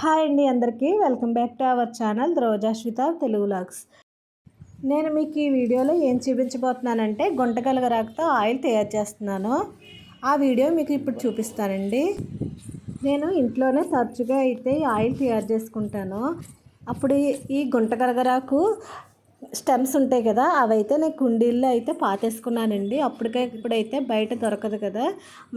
Hi అండి అందరికీ. Welcome back to our channel Rojashwitha Telugu vlogs. నేను మీకు ఈ వీడియోలో ఏం చూపించబోతున్నానంటే గుంటగలగరాకుతో ఆయిల్ తయారు చేస్తున్నాను. ఆ వీడియో మీకు ఇప్పుడు చూపిస్తానండి. నేను ఇంట్లోనే తరచుగా అయితే ఆయిల్ తయారు చేసుకుంటాను. అప్పుడు ఈ గుంటగలగరాకు స్టెమ్స్ ఉంటాయి కదా అవైతే నేను కుండీల్లో అయితే పాతేసుకున్నానండి. అప్పటికే ఇప్పుడైతే బయట దొరకదు కదా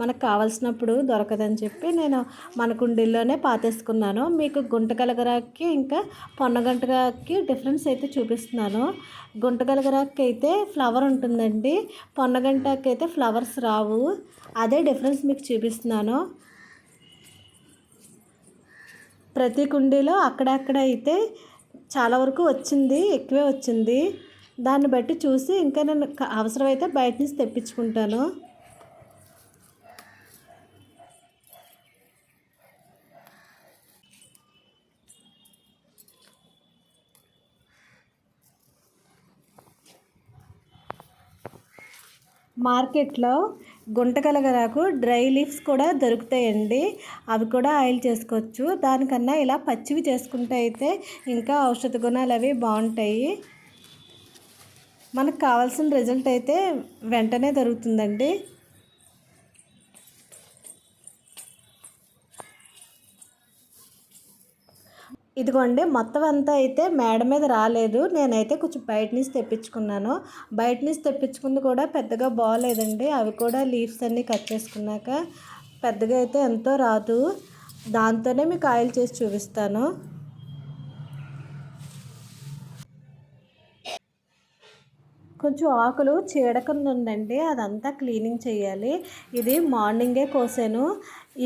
మనకు కావాల్సినప్పుడు దొరకదని చెప్పి నేను మన కుండీల్లోనే పాతేసుకున్నాను. మీకు గుంటగలగరాకి ఇంకా పొన్నగంటకి డిఫరెన్స్ అయితే చూపిస్తున్నాను. గుంటగలగరాకి అయితే ఫ్లవర్ ఉంటుందండి పొన్నగంటకి అయితే ఫ్లవర్స్ రావు. అదే డిఫరెన్స్ మీకు చూపిస్తున్నాను. ప్రతి కుండీలో అక్కడక్కడ అయితే చాలా వరకు వచ్చింది ఎక్కువే వచ్చింది. దాన్ని బట్టి చూసి ఇంకా నేను అవసరమైతే బయట నుంచి తెప్పించుకుంటాను. మార్కెట్లో గుంటకలగరాకు డ్రై లీవ్స్ కూడా దొరుకుతాయండి. అవి కూడా ఆయిల్ చేసుకోవచ్చు. దానికన్నా ఇలా పచ్చివి చేసుకుంటే అయితే ఇంకా ఔషధ గుణాలు అవి బాగుంటాయి. మనకు కావాల్సిన రిజల్ట్ అయితే వెంటనే దొరుకుతుందండి. ఇదిగోండి మొత్తం అంతా అయితే మేడ మీద రాలేదు. నేనైతే కొంచెం బయట నుంచి తెప్పించుకున్నాను. బయట నుంచి తెప్పించుకుంది కూడా పెద్దగా బాగాలేదండి. అవి కూడా లీవ్స్ అన్నీ కట్ చేసుకున్నాక పెద్దగా అయితే ఎంతో రాదు. దాంతోనే మీకు ఆయిల్ చేసి చూపిస్తాను. కొంచెం ఆకులు చీడకుండా ఉందండి. అదంతా క్లీనింగ్ చేయాలి. ఇది మార్నింగే కోసాను.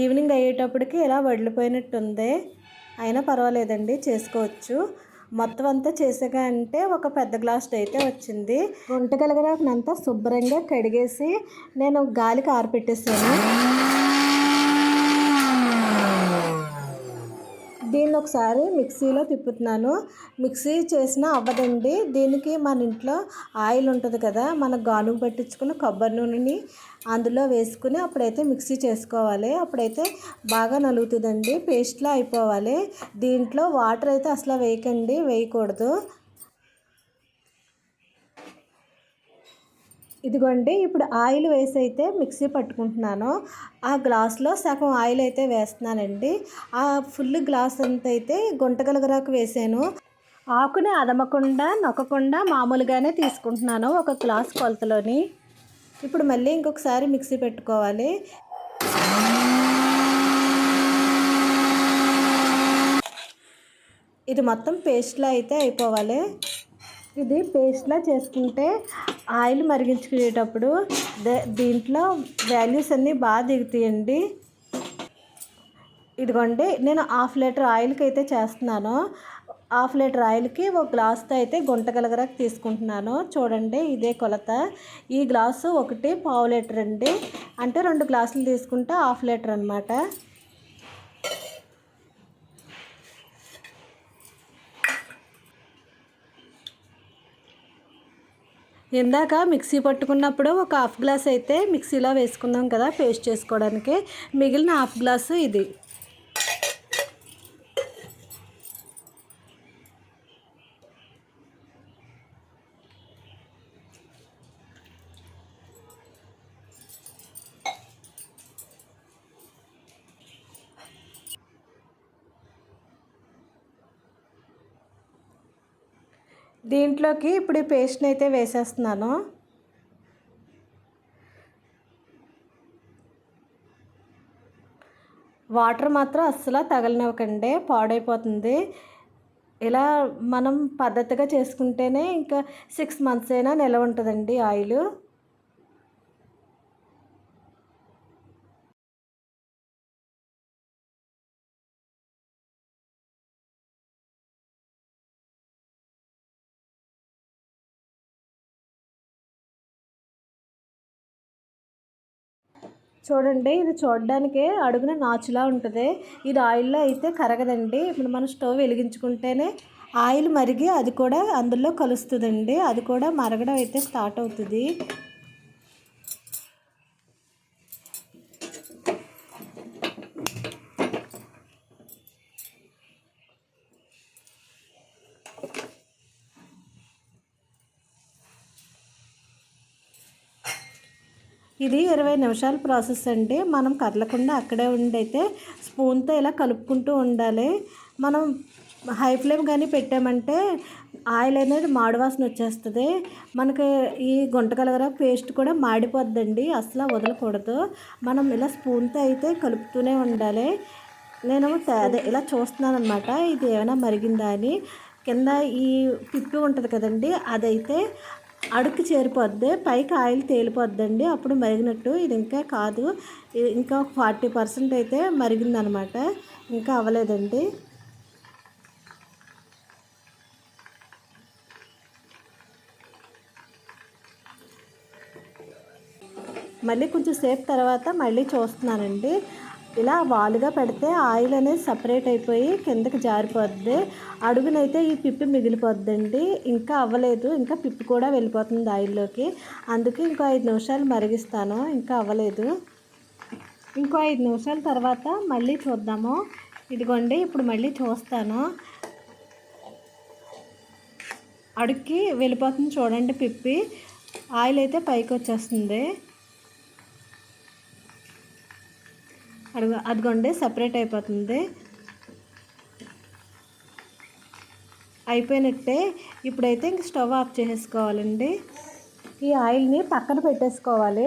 ఈవినింగ్ అయ్యేటప్పటికి ఇలా వడిలిపోయినట్టుంది. అయినా పర్వాలేదండి చేసుకోవచ్చు. మొత్తం అంతా చేసాక అంటే ఒక పెద్ద గ్లాస్ అయితే వచ్చింది. గుంటగలగరాకునంతా శుభ్రంగా కడిగేసి నేను గాలికి ఆరిపెట్టేసాను. దీన్ని ఒకసారి మిక్సీలో తిప్పుతున్నాను. మిక్సీ చేసినా అవ్వదండి. దీనికి మన ఇంట్లో ఆయిల్ ఉంటుంది కదా మన గానుగు పట్టించుకుని కొబ్బరి నూనెని అందులో వేసుకుని అప్పుడైతే మిక్సీ చేసుకోవాలి. అప్పుడైతే బాగా నలుగుతుందండి పేస్ట్లో అయిపోవాలి. దీంట్లో వాటర్ అయితే అసలు వేయకండి వేయకూడదు. ఇదిగోండి ఇప్పుడు ఆయిల్ వేసి అయితే మిక్సీ పట్టుకుంటున్నాను. ఆ గ్లాస్లో సగం ఆయిల్ అయితే వేస్తున్నానండి. ఆ ఫుల్ గ్లాస్ అంత అయితే గుంటగలగరాకు వేసాను. ఆకుని అదమకుండా నొక్కకుండా మామూలుగానే తీసుకుంటున్నాను ఒక గ్లాస్ కొలతలోని. ఇప్పుడు మళ్ళీ ఇంకొకసారి మిక్సీ పెట్టుకోవాలి. ఇది మొత్తం పేస్ట్లో అయితే అయిపోవాలి. ఇది పేస్ట్లా చేసుకుంటే ఆయిల్ మరిగించుకునేటప్పుడు దీంట్లో వాల్యూస్ అన్నీ బాగా దిగుతాయండి. ఇదిగోండి నేను హాఫ్ లీటర్ ఆయిల్కి అయితే చేస్తున్నాను. హాఫ్ లీటర్ ఆయిల్కి ఒక గ్లాస్తో అయితే గుంటగలగరకు తీసుకుంటున్నాను. చూడండి ఇదే కొలత. ఈ గ్లాసు ఒకటి పావు లీటర్ అండి. అంటే రెండు గ్లాసులు తీసుకుంటే హాఫ్ లీటర్ అనమాట ఇందాక మిక్సీ పట్టుకున్నప్పుడు ఒక హాఫ్ గ్లాస్ అయితే మిక్సీలో వేసుకున్నాం కదా పేస్ట్ చేసుకోవడానికి. మిగిలిన హాఫ్ గ్లాసు ఇది. దీంట్లోకి ఇప్పుడు ఈ పేస్ట్ని అయితే వేసేస్తున్నాను. వాటర్ మాత్రం అస్సలు తగలనివ్వకండి పాడైపోతుంది. ఇలా మనం పద్ధతిగా చేసుకుంటేనే ఇంకా సిక్స్ మంత్స్ అయినా నిలవ ఉంటుందండి ఆయిల్. చూడండి ఇది చూడడానికే అడుగున నాచులా ఉంటుంది. ఇది ఆయిల్లో అయితే కరగదండి. ఇప్పుడు మనం స్టవ్ వెలిగించుకుంటేనే ఆయిల్ మరిగి అది కూడా అందులో కలుస్తుందండి. అది కూడా మరగడం అయితే స్టార్ట్ అవుతుంది. ఇది ఇరవై నిమిషాల ప్రాసెస్ అండి. మనం కదలకుండా అక్కడే ఉండి అయితే స్పూన్తో ఇలా కలుపుకుంటూ ఉండాలి. మనం హై ఫ్లేమ్ కానీ పెట్టామంటే ఆయిల్ అనేది మాడివాసన వచ్చేస్తుంది. మనకి ఈ గుంటకలగర పేస్ట్ కూడా మాడిపోద్దండి. అసలు వదలకూడదు. మనం ఇలా స్పూన్తో అయితే కలుపుతూనే ఉండాలి. నేను అదే ఇలా చూస్తున్నాను అనమాట ఇది ఏమైనా మరిగిందా అని. కింద ఈ పిప్పి ఉంటుంది కదండి అదైతే అడుక్కి చేరిపోద్ది పైకి ఆయిల్ తేలిపోద్దండి. అప్పుడు మరిగినట్టు ఇది ఇంకా కాదు. ఇంకా ఫార్టీ పర్సెంట్ అయితే మరిగిందనమాట. ఇంకా అవ్వలేదండి. మళ్ళీ కొంచెం సేపు తర్వాత మళ్ళీ చూస్తున్నానండి. ఇలా వాలుగా పెడితే ఆయిల్ అనేది సపరేట్ అయిపోయి కిందకి జారిపోద్ది. అడుగునైతే ఈ పిప్పి మిగిలిపోద్దండి. ఇంకా అవ్వలేదు. ఇంకా పిప్పి కూడా వెళ్ళిపోతుంది ఆయిల్లోకి. అందుకే ఇంకో ఐదు నిమిషాలు మరిగిస్తాను. ఇంకా అవ్వలేదు. ఇంకో ఐదు నిమిషాల తర్వాత మళ్ళీ చూద్దాము. ఇదిగోండి ఇప్పుడు మళ్ళీ చూస్తాను. అడుక్కి వెళ్ళిపోతుంది చూడండి పిప్పి. ఆయిల్ అయితే పైకి వచ్చేస్తుంది. అడుగు అదిగోండి సపరేట్ అయిపోతుంది. అయిపోయినట్టే ఇప్పుడైతే ఇంక స్టవ్ ఆఫ్ చేసేసుకోవాలండి. ఈ ఆయిల్ని పక్కన పెట్టేసుకోవాలి.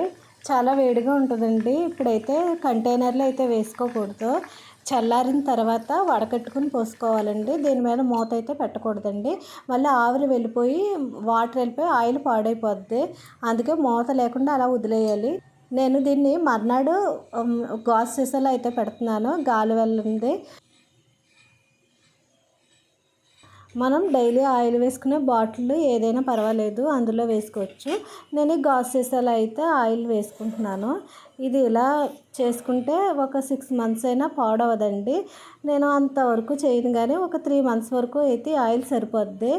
చాలా వేడిగా ఉంటుందండి. ఇప్పుడైతే కంటైనర్లో అయితే వేసుకోకూడదు. చల్లారిన తర్వాత వడకట్టుకుని పోసుకోవాలండి. దీని మీద మూత అయితే పెట్టకూడదండి. మళ్ళీ ఆవిరి వెళ్ళిపోయి వాటర్ వెళ్ళిపోయి ఆయిల్ పాడైపోద్ది. అందుకే మూత లేకుండా అలా వదిలేయాలి. నేను దీన్ని మర్నాడు గాజు సీసాలో అయితే పెడుతున్నాను. గాలి వెళ్ళింది. మనం డైలీ ఆయిల్ వేసుకునే బాటిల్ ఏదైనా పర్వాలేదు అందులో వేసుకోవచ్చు. నేను గాజు సీసాలో అయితే ఆయిల్ వేసుకుంటున్నాను. ఇది ఇలా చేసుకుంటే ఒక సిక్స్ మంత్స్ అయినా పాడవదండి. నేను అంతవరకు చేయను కానీ ఒక త్రీ మంత్స్ వరకు అయితే ఆయిల్ సరిపోద్ది.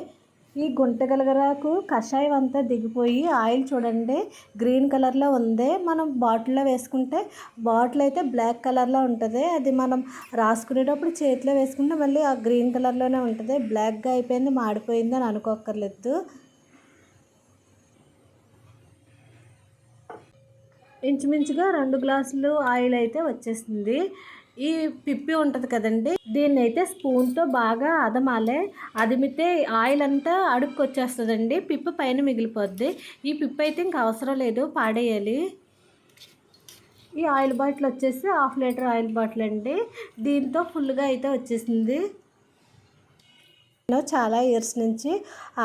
ఈ గుంటగలగరాకు కషాయం అంతా దిగిపోయి ఆయిల్ చూడండి. గ్రీన్ కలర్లో ఉంది. మనం బాటిల్లో వేసుకుంటే బాటిల్ అయితే బ్లాక్ కలర్లో ఉంటుంది. అది మనం రాసుకునేటప్పుడు చేతిలో వేసుకుంటే మళ్ళీ ఆ గ్రీన్ కలర్లోనే ఉంటుంది. బ్లాక్గా అయిపోయింది మాడిపోయింది అని అనుకోక్కర్లేదు. ఇంచుమించుగా రెండు గ్లాసులు ఆయిల్ అయితే వచ్చేసింది. ఈ పిప్పి ఉంటుంది కదండి దీన్ని అయితే స్పూన్తో బాగా అదమాలే. అదిమితే ఆయిల్ అంతా అడుక్కు వచ్చేస్తుందండి పిప్పి పైన మిగిలిపోద్ది. ఈ పిప్పి అయితే ఇంకా అవసరం లేదు పాడేయాలి. ఈ ఆయిల్ బాటిల్ వచ్చేసి హాఫ్ లీటర్ ఆయిల్ బాటిల్ అండి దీంతో ఫుల్గా అయితే వచ్చేసింది. నేను చాలా ఇయర్స్ నుంచి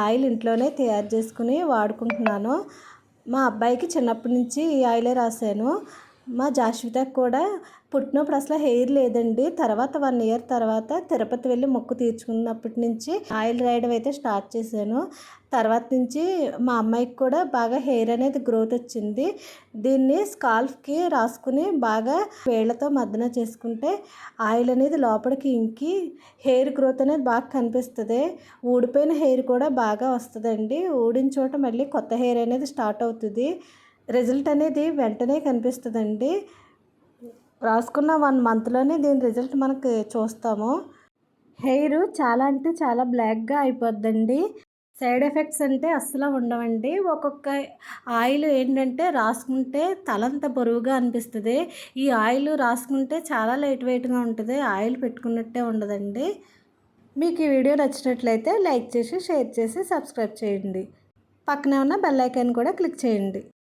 ఆయిల్ ఇంట్లోనే తయారు చేసుకుని వాడుకుంటున్నాను. మా అబ్బాయికి చిన్నప్పటి నుంచి ఈ ఆయిలే రాశాను. మా జాస్వితకు కూడా పుట్టినప్పుడు అసలు హెయిర్ లేదండి. తర్వాత వన్ ఇయర్ తర్వాత తిరుపతి వెళ్ళి మొక్కు తీర్చుకున్నప్పటి నుంచి ఆయిల్ రాయడం అయితే స్టార్ట్ చేశాను. తర్వాత నుంచి మా అమ్మాయికి కూడా బాగా హెయిర్ అనేది గ్రోత్ వచ్చింది. దీన్ని స్కాల్ఫ్కి రాసుకుని బాగా వేళ్ళతో మద్దన చేసుకుంటే ఆయిల్ అనేది లోపలికి ఇంకి హెయిర్ గ్రోత్ అనేది బాగా కనిపిస్తుంది. ఊడిపోయిన హెయిర్ కూడా బాగా వస్తుందండి. ఊడిన చోట మళ్ళీ కొత్త హెయిర్ అనేది స్టార్ట్ అవుతుంది. రిజల్ట్ అనేది వెంటనే కనిపిస్తుందండి. రాసుకున్న వన్ మంత్లోనే దీని రిజల్ట్ మనకి చూస్తాము. హెయిర్ చాలా అంటే చాలా బ్లాక్గా అయిపోద్దండి. సైడ్ ఎఫెక్ట్స్ అంటే అస్సలు ఉండవండి. ఒక్కొక్క ఆయిల్ ఏంటంటే రాసుకుంటే తలంత బరువుగా అనిపిస్తుంది. ఈ ఆయిల్ రాసుకుంటే చాలా లైట్ వెయిట్గా ఉంటుంది. ఆయిల్ పెట్టుకున్నట్టే ఉండదండి. మీకు ఈ వీడియో నచ్చినట్లయితే లైక్ చేసి షేర్ చేసి సబ్స్క్రైబ్ చేయండి. పక్కనే ఉన్న బెల్ ఐకాన్ కూడా క్లిక్ చేయండి.